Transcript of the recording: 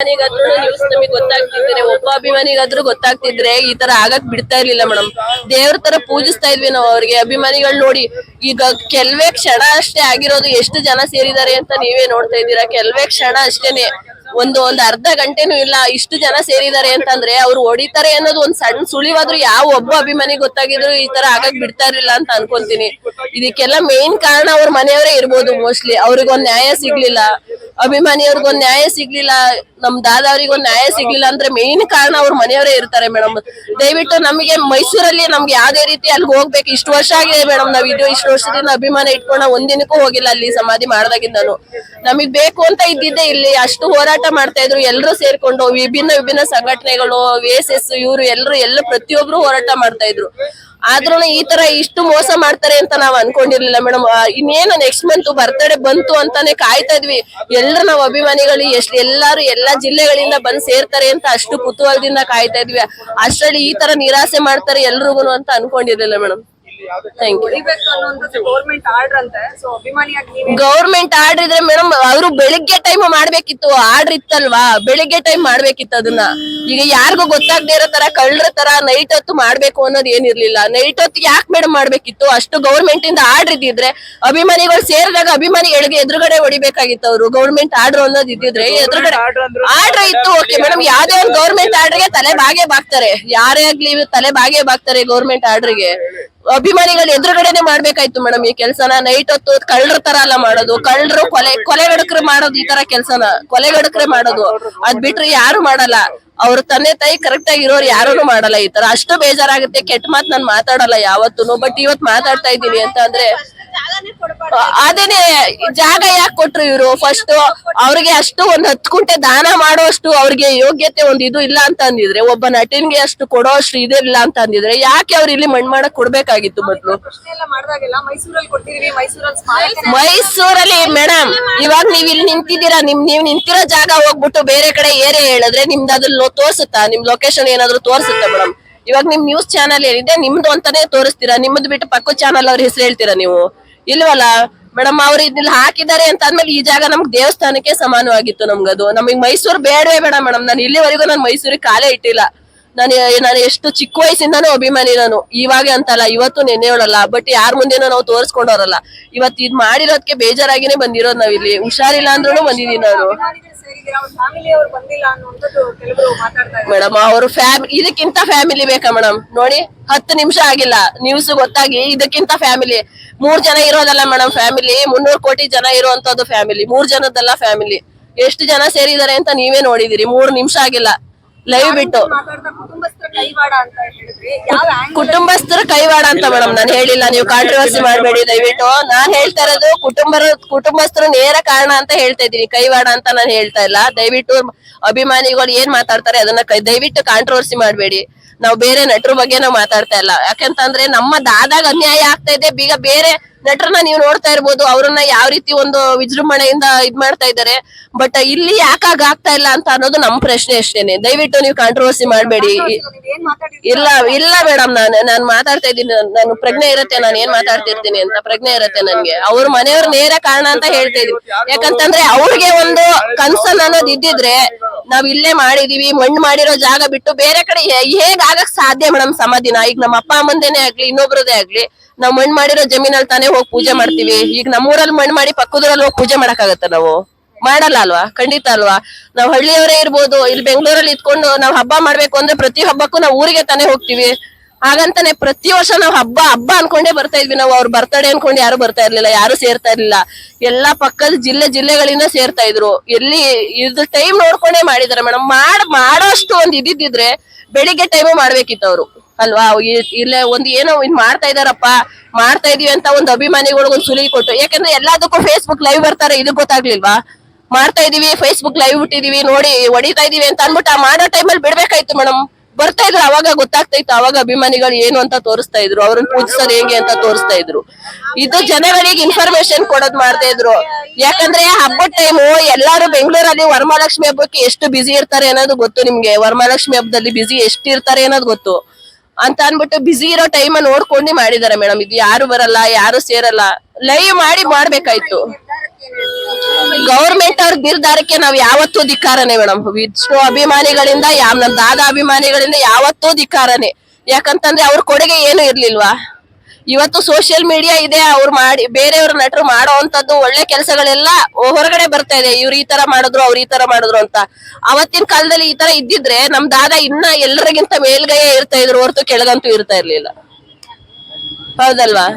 News ನಮಗೆ ಗೊತ್ತಾಗ್ತಿದ್ರೆ, ಒಬ್ಬ ಅಭಿಮಾನಿಗಾದ್ರೂ ಗೊತ್ತಾಗ್ತಿದ್ರೆ ಈ ತರ ಆಗಕ್ ಬಿಡ್ತಾ ಇರ್ಲಿಲ್ಲ ಮೇಡಮ್ ದೇವ್ರ ತರ ಪೂಜಿಸ್ತಾ ಇದ್ವಿ ನಾವು ಅವ್ರಿಗೆ. ಅಭಿಮಾನಿಗಳು ನೋಡಿ ಈಗ ಕೆಲವೇ ಕ್ಷಣ ಅಷ್ಟೇ ಆಗಿರೋದು ಎಷ್ಟು ಜನ ಸೇರಿದ್ದಾರೆ ಅಂತ ನೀವೇ ನೋಡ್ತಾ ಇದ್ದೀರಾ? ಕೆಲವೇ ಕ್ಷಣ ಅಷ್ಟೇನೆ. ಒಂದು, ಒಂದ್ ಅರ್ಧ ಗಂಟೆನೂ ಇಲ್ಲ, ಇಷ್ಟು ಜನ ಸೇರಿದ್ದಾರೆ ಅಂತಂದ್ರೆ ಅವ್ರು ಹೊಡಿತಾರೆ ಅನ್ನೋದು ಒಂದ್ ಸಣ್ಣ ಸುಳಿವಾದ್ರೂ ಯಾವ ಒಬ್ಬ ಅಭಿಮಾನಿ ಗೊತ್ತಾಗಿದ್ರು ಈ ತರ ಆಗಕ್ ಬಿಡ್ತಾ ಇರ್ಲಿಲ್ಲ ಅಂತ ಅನ್ಕೊಂತೀನಿ. ಇದಕ್ಕೆಲ್ಲ ಮೇನ್ ಕಾರಣ ಅವ್ರ ಮನೆಯವರೇ ಇರ್ಬೋದು ಮೋಸ್ಟ್ಲಿ ಅವ್ರಿಗೊಂದ್ ನ್ಯಾಯ ಸಿಗ್ಲಿಲ್ಲ. ಅಭಿಮಾನಿಯವ್ರಿಗೊಂದ್ ನ್ಯಾಯ ಸಿಗ್ಲಿಲ್ಲ. ನಮ್ ದಾದಾ ಅವ್ರಿಗೊಂದ್ ನ್ಯಾಯ ಸಿಗ್ಲಿಲ್ಲ ಅಂದ್ರೆ ಮೇನ್ ಕಾರಣ ಅವ್ರ ಮನೆಯವರೇ ಇರ್ತಾರೆ ಮೇಡಮ್ ದಯವಿಟ್ಟು ನಮಗೆ ಮೈಸೂರಲ್ಲಿ ನಮ್ಗೆ ಯಾವ್ದೇ ರೀತಿ ಅಲ್ಲಿ ಹೋಗ್ಬೇಕು, ಇಷ್ಟು ವರ್ಷ ಆಗಿದೆ ಮೇಡಮ್ ನಾವ್ ಇದು ಇಷ್ಟು ವರ್ಷದಿಂದ ಅಭಿಮಾನ ಇಟ್ಕೊಂಡ ಒಂದಿನಕ್ಕೂ ಹೋಗಿಲ್ಲ ಅಲ್ಲಿ ಸಮಾಧಿ ಮಾಡ್ದಾಗಿಂದನು ನಮಗ್ ಬೇಕು ಅಂತ ಇದ್ದಿದ್ದೆ ಇಲ್ಲಿ, ಅಷ್ಟು ಹೋರಾಟ ಮಾಡ್ತಾ ಇದ್ರು ಎಲ್ಲರೂ ಸೇರ್ಕೊಂಡು ವಿಭಿನ್ನ ವಿಭಿನ್ನ ಸಂಘಟನೆಗಳು ವಿ ಎಸ್ ಇವರು ಎಲ್ಲರೂ ಎಲ್ಲ ಪ್ರತಿಯೊಬ್ರು ಹೋರಾಟ ಮಾಡ್ತಾ ಇದ್ರು. ಆದ್ರೂ ಈ ತರ ಇಷ್ಟು ಮೋಸ ಮಾಡ್ತಾರೆ ಅಂತ ನಾವ್ ಅನ್ಕೊಂಡಿರ್ಲಿಲ್ಲ ಮೇಡಮ್. ಇನ್ನೇನು ನೆಕ್ಸ್ಟ್ ಮಂತ್ ಬರ್ತಡೇ ಬಂತು ಅಂತಾನೆ ಕಾಯ್ತಾ ಇದ್ವಿ. ಎಲ್ರು ನಾವ್ ಅಭಿಮಾನಿಗಳು, ಎಷ್ಟು ಎಲ್ಲಾರು ಎಲ್ಲಾ ಜಿಲ್ಲೆಗಳಿಂದ ಬಂದ್ ಸೇರ್ತಾರೆ ಅಂತ ಅಷ್ಟು ಕುತೂಹಲದಿಂದ ಕಾಯ್ತಾ ಇದ್ವಿ. ಅಷ್ಟರಲ್ಲಿ ಈ ತರ ನಿರಾಸೆ ಮಾಡ್ತಾರೆ ಎಲ್ರಿಗೂ ಅಂತ ಅನ್ಕೊಂಡಿರ್ಲಿಲ್ಲ madam. Thank you government order ಇದ್ರೆ ಮೇಡಮ್ ಅವರು ಬೆಳಿಗ್ಗೆ ಟೈಮ್ ಮಾಡ್ಬೇಕಿತ್ತು ಆರ್ಡರ್ ಇತ್ತಲ್ವಾ ಬೆಳಿಗ್ಗೆ ಟೈಮ್ ಮಾಡ್ಬೇಕಿತ್ತು ಅದನ್ನ. ಈಗ ಯಾರಿಗೂ ಗೊತ್ತಾಗದೆ ಇರೋ ತರ ಕಳ್ಳರ ತರ ನೈಟ್ ಹೊತ್ತು ಮಾಡ್ಬೇಕು ಅನ್ನೋದು ಏನಿರ್ಲಿಲ್ಲ. ನೈಟ್ ಹೊತ್ತು ಯಾಕೆ ಮೇಡಮ್ ಮಾಡ್ಬೇಕಿತ್ತು? ಅಷ್ಟು ಗೌರ್ಮೆಂಟ್ ಇಂದ ಆರ್ಡರ್ ಇದ್ದಿದ್ರೆ ಅಭಿಮಾನಿಗಳು ಸೇರಿದಾಗ ಅಭಿಮಾನಿಗಳಿಗೆ ಎದುರುಗಡೆ ಹೊಡಿಬೇಕಾಗಿತ್ತು ಅವರು. ಗೌರ್ಮೆಂಟ್ ಆರ್ಡರ್ ಅನ್ನೋದು ಇದ್ದಿದ್ರೆ ಎದುರುಗಡೆ ಆರ್ಡರ್ ಇತ್ತು. ಓಕೆ ಮೇಡಮ್ ಯಾವ್ದೇ ಒಂದು ಗೌರ್ಮೆಂಟ್ ಆರ್ಡರ್ಗೆ ತಲೆ ಬಾಗೇ ಬಾಗ್ತಾರೆ. ಯಾರೇ ಆಗ್ಲಿ ತಲೆ ಬಾಗೇ ಬಾಗ್ತಾರೆ ಗೌರ್ಮೆಂಟ್ ಆರ್ಡರ್ಗೆ ಅಭಿಮಾನಿಗಳು ಎದುರುಗಡೆನೆ ಮಾಡ್ಬೇಕಾಯ್ತು ಮೇಡಮ್ ಈ ಕೆಲಸನ. ನೈಟ್ ಹೊತ್ತು ಕಳ್ಳರ ತರ ಎಲ್ಲ ಮಾಡೋದು. ಕಳ್ಳರು ಕೊಲೆ ಕೊಲೆ ಕೊಲೆಗಡಕರು ಮಾಡೋದು ಈ ತರ ಕೆಲ್ಸನ ಕೊಲೆಗಡಕರೆ ಮಾಡೋದು. ಅದ್ ಬಿಟ್ರೆ ಯಾರು ಮಾಡಲ್ಲ. ಅವ್ರ ತಂದೆ ತಾಯಿ ಕರೆಕ್ಟ್ ಆಗಿ ಇರೋರು ಯಾರು ಮಾಡಲ್ಲ ಈ ತರ. ಅಷ್ಟು ಬೇಜಾರಾಗುತ್ತೆ. ಕೆಟ್ಟ ಮಾತ್ ನಾನ್ ಮಾತಾಡಲ್ಲ ಯಾವತ್ತೂ ಬಟ್ ಇವತ್ ಮಾತಾಡ್ತಾ ಇದ್ದೀನಿ ಅಂತ ಅಂದ್ರೆ ಅದೇನೆ ಜಾಗ ಯಾಕೆ ಕೊಟ್ರು ಇವರು? ಫಸ್ಟ್ ಅವ್ರಿಗೆ ಅಷ್ಟು ಒಂದ್ ಹತ್ತು ಕುಂಟೆ ದಾನ ಮಾಡುವಷ್ಟು ಅವ್ರಿಗೆ ಯೋಗ್ಯತೆ ಒಂದ್ ಇದು ಇಲ್ಲ ಅಂತ ಅಂದಿದ್ರೆ ಒಬ್ಬ ನಟನ್ಗೆ ಅಷ್ಟು ಕೊಡೋ ಅಷ್ಟು ಇಲ್ಲ ಅಂತ ಅಂದಿದ್ರೆ ಯಾಕೆ ಅವ್ರು ಇಲ್ಲಿ ಮಣ್ಣು ಮಾಡಕ್ ಕೊಡ್ಬೇಕಾಗಿತ್ತು ಮೊದ್ಲು? ಮೈಸೂರಲ್ಲಿ ಮೇಡಮ್ ಇವಾಗ ನೀವ್ ಇಲ್ಲಿ ನಿಂತಿದ್ದೀರಾ? ನಿಮ್ ನೀವ್ ನಿಂತಿರೋ ಜಾಗ ಹೋಗ್ಬಿಟ್ಟು ಬೇರೆ ಕಡೆ ಏರಿಯಾ ಹೇಳಿದ್ರೆ ನಿಮ್ದು ಅದ್ರಲ್ಲಿ ತೋರಿಸುತ್ತಾ? ನಿಮ್ ಲೊಕೇಶನ್ ಏನಾದ್ರು ತೋರ್ಸುತ್ತಾ ಮೇಡಮ್? ಇವಾಗ ನಿಮ್ ನ್ಯೂಸ್ ಚಾನಲ್ ಏನಿದೆ ನಿಮ್ದು ಅಂತಾನೆ ತೋರಿಸ್ತೀರಾ? ನಿಮ್ದು ಬಿಟ್ಟು ಪಕ್ಕ ಚಾನಲ್ ಅವ್ರ ಹೆಸರು ಹೇಳ್ತೀರಾ ನೀವು? ಇಲ್ವಲ್ಲ ಮೇಡಮ್ ಅವ್ರು ಇದನ್ನ ಹಾಕಿದ್ದಾರೆ ಅಂತ ಅಂದ್ಮೇಲೆ ಈ ಜಾಗ ನಮ್ಗೆ ದೇವಸ್ಥಾನಕ್ಕೆ ಸಮಾನವಾಗಿತ್ತು ನಮ್ಗದು. ನಮಗ್ ಮೈಸೂರು ಬೇಡವೇ ಬೇಡ ಮೇಡಮ್. ನಾನು ಇಲ್ಲಿವರೆಗೂ ನಾನು ಮೈಸೂರಿಗೆ ಕಾಲೇ ಇಟ್ಟಿಲ್ಲ. ನಾನು ನಾನು ಎಷ್ಟು ಚಿಕ್ಕ ವಯಸ್ಸಿಂದಾನು ಅಭಿಮಾನಿ ನಾನು. ಇವಾಗ ಅಂತಲ್ಲ, ಇವತ್ತು ನೆನ್ನೆ ಹೇಳಲ್ಲ ಬಟ್ ಯಾರ ಮುಂದೆನೂ ನಾವು ತೋರಿಸ್ಕೊಂಡವ್ರಲ್ಲ. ಇವತ್ತು ಇದ್ ಮಾಡಿರೋದಕ್ಕೆ ಬೇಜಾರಾಗಿನೇ ಬಂದಿರೋದು ನಾವ್ ಇಲ್ಲಿ ಹುಷಾರಿಲ್ಲ ಅಂದ್ರೂ ಬಂದಿದೀನಿ ನಾನು. ಮೇಡಮ್, ಅವರು ಫ್ಯಾಮ್, ಇದಕ್ಕಿಂತ ಫ್ಯಾಮಿಲಿ ಬೇಕಾ ಮೇಡಮ್? ನೋಡಿ, ಹತ್ತು ನಿಮಿಷ ಆಗಿಲ್ಲ. ನ್ಯೂಸ್ ಗೊತ್ತಾಗಿ ಇದಕ್ಕಿಂತ ಫ್ಯಾಮಿಲಿ. ಮೂರ್ ಜನ ಇರೋದಲ್ಲ ಮೇಡಮ್ ಫ್ಯಾಮಿಲಿ ಮುನ್ನೂರು ಕೋಟಿ ಜನ ಇರುವಂತದ್ದು ಫ್ಯಾಮಿಲಿ ಮೂರ್ ಜನದಲ್ಲ ಫ್ಯಾಮಿಲಿ ಎಷ್ಟು ಜನ ಸೇರಿದ್ದಾರೆ ಅಂತ ನೀವೇ ನೋಡಿದಿರಿ ಮೂರ್ ನಿಮಿಷ ಆಗಿಲ್ಲ. ಲೈವ್ ಬಿಟ್ಟು. ಕುಟುಂಬಸ್ಥರ ಕೈವಾಡ ಅಂತ ಮೇಡಮ್ ನಾನು ಹೇಳಿಲ್ಲ ನೀವು ಕಾಂಟ್ರವರ್ಸಿ ಮಾಡಬೇಡಿ ದಯವಿಟ್ಟು. ನಾನ್ ಹೇಳ್ತಾ ಇರೋದು ಕುಟುಂಬ ಕುಟುಂಬಸ್ಥರು ನೇರ ಕಾರಣ ಅಂತ ಹೇಳ್ತಾ ಇದ್ದೀನಿ ಕೈವಾಡ ಅಂತ ನಾನು ಹೇಳ್ತಾ ಇಲ್ಲ. ದಯವಿಟ್ಟು ಅಭಿಮಾನಿಗಳು ಏನ್ ಮಾತಾಡ್ತಾರೆ ಅದನ್ನ ಕೈ- ದಯವಿಟ್ಟು ಕಾಂಟ್ರವರ್ಸಿ ಮಾಡಬೇಡಿ. ನಾವು ಬೇರೆ ನಟರ ಬಗ್ಗೆ ನಾವು ಮಾತಾಡ್ತಾ ಇಲ್ಲ. ಯಾಕಂತಂದ್ರೆ ನಮ್ಮ ದಾದಾಗ ಅನ್ಯಾಯ ಆಗ್ತಾ ಇದೆ. ಈಗ ಬೇರೆ ನಟರನ್ನ ನೀವು ನೋಡ್ತಾ ಇರ್ಬೋದು. ಅವ್ರನ್ನ ಯಾವ ರೀತಿ ಒಂದು ವಿಜೃಂಭಣೆಯಿಂದ ಇದ್ ಮಾಡ್ತಾ ಇದ್ದಾರೆ. ಬಟ್ ಇಲ್ಲಿ ಯಾಕಾಗ ಆಗ್ತಾ ಇಲ್ಲ ಅಂತ ಅನ್ನೋದು ನಮ್ ಪ್ರಶ್ನೆ ಅಷ್ಟೇನೆ. ದಯವಿಟ್ಟು ನೀವು ಕಾಂಟ್ರವರ್ಸಿ ಮಾಡಬೇಡಿ. ಇಲ್ಲ ಇಲ್ಲ ಮೇಡಮ್ ನಾನು. ನಾನು ಮಾತಾಡ್ತಾ ಇದ್ದೀನಿ. ನಾನು- ಪ್ರಜ್ಞೆ ಇರುತ್ತೆ. ನಾನು ಏನ್ ಮಾತಾಡ್ತಿರ್ತೀನಿ ಅಂತ ಪ್ರಜ್ಞೆ ಇರುತ್ತೆ ನನ್ಗೆ. ಅವ್ರ ಮನೆಯವ್ರ ನೇರ ಕಾರಣ ಅಂತ ಹೇಳ್ತಾ ಇದೀನಿ ಯಾಕಂತಂದ್ರೆ ಅವ್ರಿಗೆ ಒಂದು ಕನ್ಸನ್ ಅನ್ನೋದು ಇದ್ದಿದ್ರೆ ನಾವ್ ಇಲ್ಲೇ ಮಾಡಿದೀವಿ, ಮಣ್ಣು ಮಾಡಿರೋ ಜಾಗ ಬಿಟ್ಟು ಬೇರೆ ಕಡೆ ಹೇ- ಆಗಕ್ ಸಾಧ್ಯ ಮೇಡಮ್ ಸಮಾಧಿನ ಈಗ ನಮ್ಮ ಅಪ್ಪ ಅಮ್ಮಂದೇನೆ ಆಗ್ಲಿ, ಇನ್ನೊಬ್ರದೇ ಆಗ್ಲಿ, ನಾವ್ ಮಣ್ಣು ಮಾಡಿರೋ ಜಮೀನಲ್ಲಿ ತಾನೇ ಹೋಗಿ ಪೂಜೆ ಮಾಡ್ತೀವಿ. ಈಗ ನಮ್ಮೂರಲ್ಲಿ ಮಣ್ಣು ಮಾಡಿ ಪಕ್ಕದೂರಲ್ಲಿ ಹೋಗಿ ಪೂಜೆ ಮಾಡಕ್ಕಾಗತ್ತ ನಾವು? ಮಾಡಲ್ಲ ಅಲ್ವಾ? ಖಂಡಿತ ಅಲ್ವಾ? ನಾವ್ ಹಳ್ಳಿಯವರೇ ಇರ್ಬೋದು, ಇಲ್ಲಿ ಬೆಂಗಳೂರಲ್ಲಿ ಇದ್ಕೊಂಡು ನಾವ್ ಹಬ್ಬ ಮಾಡ್ಬೇಕು ಅಂದ್ರೆ ಪ್ರತಿ ಹಬ್ಬಕ್ಕೂ ನಾವ್ ಊರಿಗೆ ತಾನೇ ಹೋಗ್ತೀವಿ. ಹಾಗಂತಾನೆ ಪ್ರತಿ ವರ್ಷ ನಾವ್ ಹಬ್ಬ ಹಬ್ಬ ಅನ್ಕೊಂಡೇ ಬರ್ತಾ ಇದ್ವಿ ನಾವು. ಅವ್ರ ಬರ್ತಡೇ ಅನ್ಕೊಂಡು ಯಾರು ಬರ್ತಾ ಇರ್ಲಿಲ್ಲ, ಯಾರು ಸೇರ್ತಾ ಇರ್ಲಿಲ್ಲ. ಎಲ್ಲಾ ಪಕ್ಕದ ಜಿಲ್ಲೆ ಜಿಲ್ಲೆಗಳಿಂದ ಸೇರ್ತಾ ಇದ್ರು. ಎಲ್ಲಿ ಇದು ಟೈಮ್ ನೋಡ್ಕೊಂಡೇ ಮಾಡಿದಾರೆ ಮೇಡಮ್. ಮಾಡ್, ಮಾಡೋಷ್ಟು ಒಂದ್ ಇದಿದ್ರೆ ಬೆಳಿಗ್ಗೆ ಟೈಮು ಮಾಡ್ಬೇಕಿತ್ತು ಅವ್ರು ಅಲ್ವಾ ಇಲ್ಲೇ ಒಂದ್ ಏನೋ ಇನ್ ಮಾಡ್ತಾ ಇದಾರಪ್ಪ, ಮಾಡ್ತಾ ಇದೀವಿ ಅಂತ ಒಂದ್ ಅಭಿಮಾನಿಗಳಿಗೆ ಒಂದ್ ಸುಲಿ ಕೊಟ್ಟು ಯಾಕಂದ್ರೆ ಎಲ್ಲದಕ್ಕೂ ಫೇಸ್ಬುಕ್ ಲೈವ್ ಬರ್ತಾರೆ ಇದು ಗೊತ್ತಾಗ್ಲಿಲ್ವಾ? ಮಾಡ್ತಾ ಇದೀವಿ ಫೇಸ್ಬುಕ್ ಲೈವ್ ಬಿಟ್ಟಿದೀವಿ, ನೋಡಿ, ಹೊಡಿತಾ ಇದೀವಿ ಅಂತ ಅನ್ಬಿಟ್ಟು ಆ ಮಾಡೋ ಟೈಮಲ್ಲಿ ಬಿಡ್ಬೇಕಾಯ್ತು ಮೇಡಮ್ ಬರ್ತಾ ಇದ್ರು, ಅವಾಗ ಗೊತ್ತಾಗ್ತಾ ಇತ್ತು ಅವಾಗ ಅಭಿಮಾನಿಗಳು ಏನು ಅಂತ ತೋರಿಸ್ತಾ ಇದ್ರು, ಅವ್ರನ್ನ ಪೂಜಿಸೋದು ಹೇಗೆ ಅಂತ ತೋರಿಸ್ತಾ ಇದ್ರು. ಇದು ಜನಗಳಿಗೆ ಇನ್ಫಾರ್ಮೇಶನ್ ಕೊಡೋದ್ ಮಾಡ್ತಾ ಇದ್ರು. ಯಾಕಂದ್ರೆ ಹಬ್ಬದ ಟೈಮು ಎಲ್ಲಾರು ಬೆಂಗಳೂರಲ್ಲಿ ವರಮಹಾಲಕ್ಷ್ಮಿ ಹಬ್ಬಕ್ಕೆ ಎಷ್ಟು ಬಿಸಿ ಇರ್ತಾರೆ ಅನ್ನೋದು ಗೊತ್ತು ನಿಮ್ಗೆ. ವರಮಹಾಲಕ್ಷ್ಮಿ ಹಬ್ಬದಲ್ಲಿ ಎಷ್ಟು ಇರ್ತಾರೆ ಅನ್ನೋದು ಗೊತ್ತು. ಅಂತ ಅನ್ಬಿಟ್ಟು ಬ್ಯುಸಿ ಇರೋ ಟೈಮ್ ನೋಡ್ಕೊಂಡು ಮಾಡಿದಾರೆ ಮೇಡಮ್. ಇದು ಯಾರು ಬರಲ್ಲ, ಯಾರು ಸೇರಲ್ಲ. ಲೈವ್ ಮಾಡಿ ಮಾಡ್ಬೇಕಾಯ್ತು. ಗೌರ್ಮೆಂಟ್ ಅವ್ರ ನಿರ್ಧಾರಕ್ಕೆ ನಾವ್ ಯಾವತ್ತೂ ಧಿಕ್ಕಾರನೆ ಮೇಡಮ್ ವಿಷ್ಣು ಅಭಿಮಾನಿಗಳಿಂದ ಯಾವ ನಮ್ ದಾದ ಅಭಿಮಾನಿಗಳಿಂದ ಯಾವತ್ತೂ ಧಿಕ್ಕಾರನೆ. ಯಾಕಂತಂದ್ರೆ ಅವ್ರ ಕೊಡುಗೆ ಏನು ಇರ್ಲಿಲ್ವಾ? ಇವತ್ತು ಸೋಷಿಯಲ್ ಮೀಡಿಯಾ ಇದೆ, ಅವ್ರು ಮಾಡಿ ಬೇರೆಯವ್ರ ನಟರು ಮಾಡೋ ಅಂತದ್ದು ಒಳ್ಳೆ ಕೆಲಸಗಳೆಲ್ಲ ಹೊರಗಡೆ ಬರ್ತಾ ಇದೆ. ಇವ್ರು ಈ ತರ ಮಾಡಿದ್ರು, ಅವ್ರು ಈ ತರ ಮಾಡಿದ್ರು ಅಂತ. ಅವತ್ತಿನ ಕಾಲದಲ್ಲಿ ಈ ತರ ಇದ್ದಿದ್ರೆ ನಮ್ ದಾದ ಇನ್ನ ಎಲ್ಲರಿಗಿಂತ ಮೇಲ್ಗೈ ಇರ್ತಾ ಇದ್ರು ಹೊರತು ಕೆಳಗಂತೂ ಇರ್ತಾ ಇರ್ಲಿಲ್ಲ. ಹೌದಲ್ವಾ?